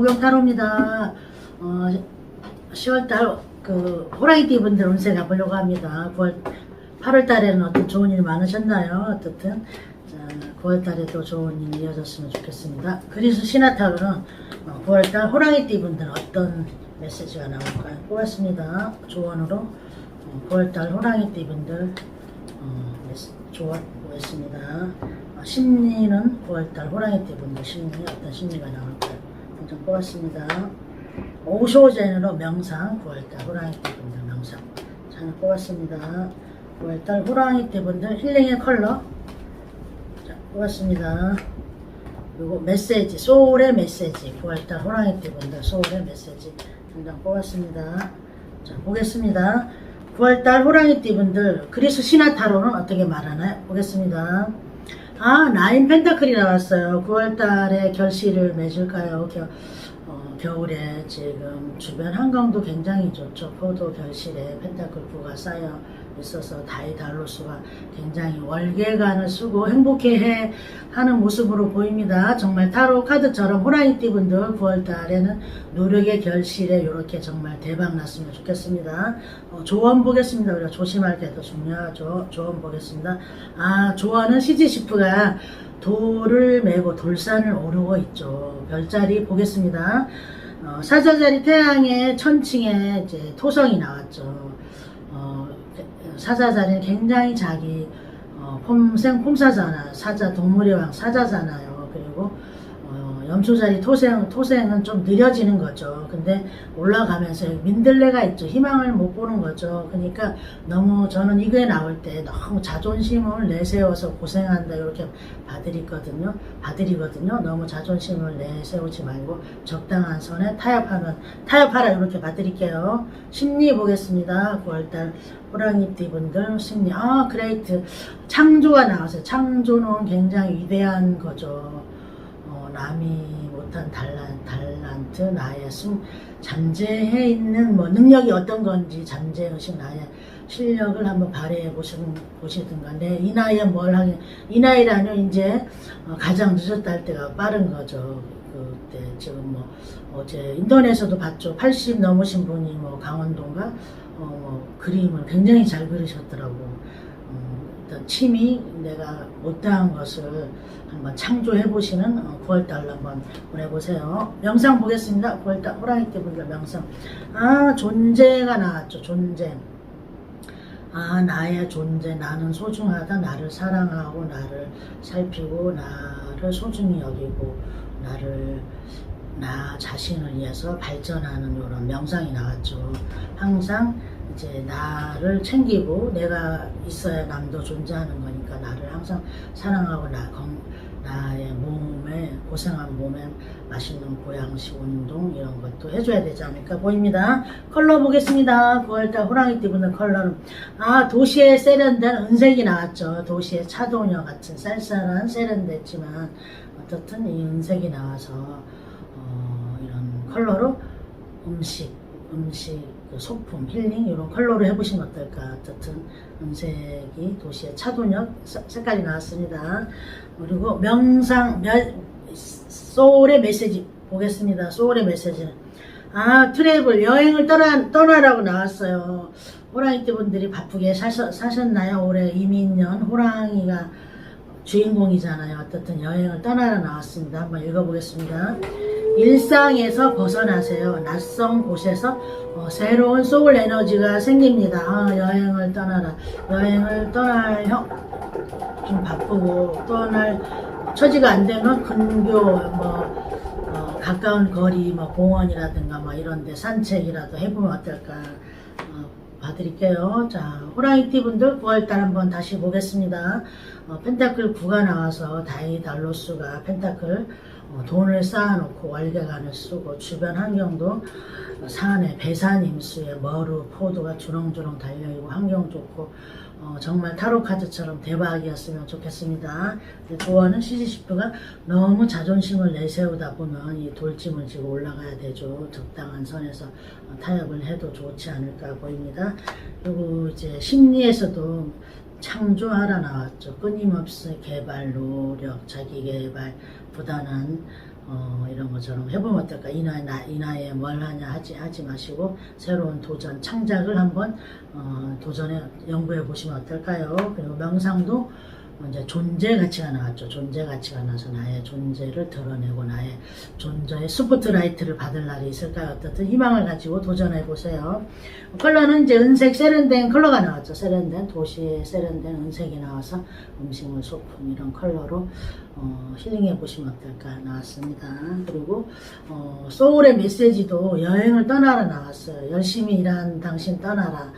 조원복용 타로입니다. 어, 10월달 그 호랑이띠 분들 운세 가보려고 합니다. 9월 8월달에는 어떤 좋은 일 많으셨나요? 어떻든 자, 9월달에도 좋은 일 이어졌으면 좋겠습니다. 그리스 신화타로는 어, 9월달 호랑이띠 분들 어떤 메시지가 나올까요? 뽑았습니다. 조언으로 어, 9월달 호랑이띠 분들 어, 조언 보겠습니다. 어, 심리는 9월달 호랑이띠 분들 심리 어떤 심리가 나올까요? 한장 뽑았습니다. 오쇼젠으로 명상 9월달 호랑이 띠 분들 명상 자 하나 뽑았습니다. 9월달 호랑이 띠 분들 힐링의 컬러 자 뽑았습니다. 그리고 메시지 소울의 메시지 9월달 호랑이 띠 분들 소울의 메시지 한장 뽑았습니다. 자 보겠습니다. 9월달 호랑이 띠 분들 그리스 신화 타로는 어떻게 말하나요? 보겠습니다. 아 나인 펜타클이 나왔어요. 9월달에 결실을 맺을까요? 겨, 어, 겨울에 지금 주변 환경도 굉장히 좋죠. 포도 결실에 펜타클 9가 쌓여 있어서 다이달로스가 굉장히 월계관을 쓰고 행복해 하는 모습으로 보입니다. 정말 타로 카드처럼 호랑이띠 분들 9월 달에는 노력의 결실에 이렇게 정말 대박 났으면 좋겠습니다. 어, 조언 보겠습니다. 우리가 조심할 게 더 중요하죠. 조언 보겠습니다. 아, 조언은 시지시프가 돌을 메고 돌산을 오르고 있죠. 별자리 보겠습니다. 어, 사자자리 태양의 천칭에 이제 토성이 나왔죠. 어, 사자자리는 굉장히 자기 어, 폼생 폼사잖아 사자 동물의 왕 사자잖아요. 염소자리 토생 토생은 좀 느려지는 거죠. 근데 올라가면서 민들레가 있죠. 희망을 못 보는 거죠. 그러니까 너무 저는 이거에 나올 때 너무 자존심을 내세워서 고생한다 이렇게 봐드리거든요. 봐드리거든요. 너무 자존심을 내세우지 말고 적당한 선에 타협하면 타협하라 이렇게 봐드릴게요. 심리 보겠습니다. 9월달 호랑이 띠 분들 심리 아 그레이트 창조가 나왔어요. 창조는 굉장히 위대한 거죠. 어, 남이 못한 달란, 달란트 나의 숨 잠재해 있는 뭐 능력이 어떤 건지 잠재의식 나의 실력을 한번 발휘해 보시는, 보시든가. 내 이 나이에 뭘 하긴 이 나이라면 이제 어, 가장 늦었다 할 때가 빠른 거죠. 그때 지금 뭐 어제 인터넷에서도 봤죠. 80 넘으신 분이 뭐 강원도인가? 어, 뭐 그림을 굉장히 잘 그리셨더라고. 음, 어떤 취미 내가 못다한 것을 한번 창조해 보시는 9월달로 한번 보내보세요. 명상 보겠습니다. 9월달 호랑이 때 분들 명상. 아 존재가 나왔죠. 존재. 아 나의 존재 나는 소중하다 나를 사랑하고 나를 살피고 나를 소중히 여기고 나를 나 자신을 위해서 발전하는 이런 명상이 나왔죠. 항상 이제 나를 챙기고 내가 있어야 남도 존재하는 거니까 나를 항상 사랑하고 나 건, 나의 몸에 고생한 몸에 맛있는 보양식 운동 이런 것도 해줘야 되지 않을까 보입니다. 컬러 보겠습니다. 9월달 호랑이띠 분들 컬러는 아 도시의 세련된 은색이 나왔죠. 도시의 차도녀 같은 쌀쌀한 세련됐지만 어떻든 이 은색이 나와서 어, 이런 컬러로 음식, 음식, 그 소품, 힐링 이런 컬러로 해보시면 어떨까. 어쨌든 은색이 도시의 차도녀 사- 색깔이 나왔습니다. 그리고 명상, 며- 소울의 메시지 보겠습니다. 소울의 메시지는 아 트래블 여행을 떠나, 떠나라고 나왔어요. 호랑이띠 분들이 바쁘게 사셨, 사셨나요? 올해 이민년 호랑이가 주인공이잖아요. 어떻든 여행을 떠나러 나왔습니다. 한번 읽어보겠습니다. 일상에서 벗어나세요. 낯선 곳에서 어, 새로운 소울 에너지가 생깁니다. 아, 여행을 떠나라. 여행을 떠날 형, 좀 바쁘고 떠날 처지가 안 되면 근교 뭐 어, 가까운 거리 뭐 공원이라든가 뭐 이런데 산책이라도 해보면 어떨까 어, 봐드릴게요. 자 호랑이띠 분들 9월달 한번 다시 보겠습니다. 어, 펜타클 9가 나와서 다이 달로스가 펜타클 어, 돈을 쌓아놓고 월계관을 쓰고 주변 환경도 산에 배산 임수에 머루 포도가 주렁주렁 달려있고 환경 좋고 어, 정말 타로 카드처럼 대박이었으면 좋겠습니다. 조언은 시지시프가 너무 자존심을 내세우다 보면 이 돌짐을 지고 올라가야 되죠. 적당한 선에서 어, 타협을 해도 좋지 않을까 보입니다. 그리고 이제 심리에서도 창조하라 나왔죠. 끊임없이 개발, 노력, 자기 개발, 부단한 어, 이런 것처럼 해보면 어떨까? 이 나이, 나, 이 나이에 뭘 하냐 하지, 하지 마시고, 새로운 도전, 창작을 한번, 어, 도전해, 연구해 보시면 어떨까요? 그리고 명상도 이제 존재 가치가 나왔죠. 존재 가치가 나서 나의 존재를 드러내고 나의 존재의 스포트라이트를 받을 날이 있을까요? 어떻든 희망을 가지고 도전해 보세요. 컬러는 이제 은색 세련된 컬러가 나왔죠. 세련된 도시의 세련된 은색이 나와서 음식물 소품 이런 컬러로 어, 힐링해 보시면 어떨까 나왔습니다. 그리고 어, 소울의 메시지도 여행을 떠나라 나왔어요. 열심히 일한 당신 떠나라.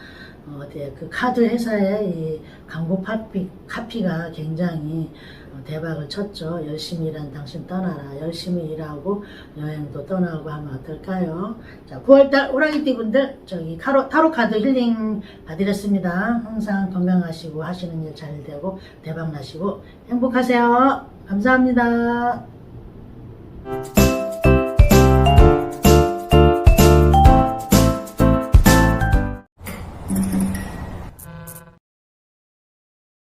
어, 그 카드 회사의 이 광고 카피, 카피가 굉장히 어, 대박을 쳤죠. 열심히 일한 당신 떠나라. 열심히 일하고 여행도 떠나고 하면 어떨까요? 자, 9월달 호랑이띠 분들 저기 타로, 타로 카드 힐링 받으렸습니다. 항상 건강하시고 하시는 일 잘 되고 대박 나시고 행복하세요. 감사합니다.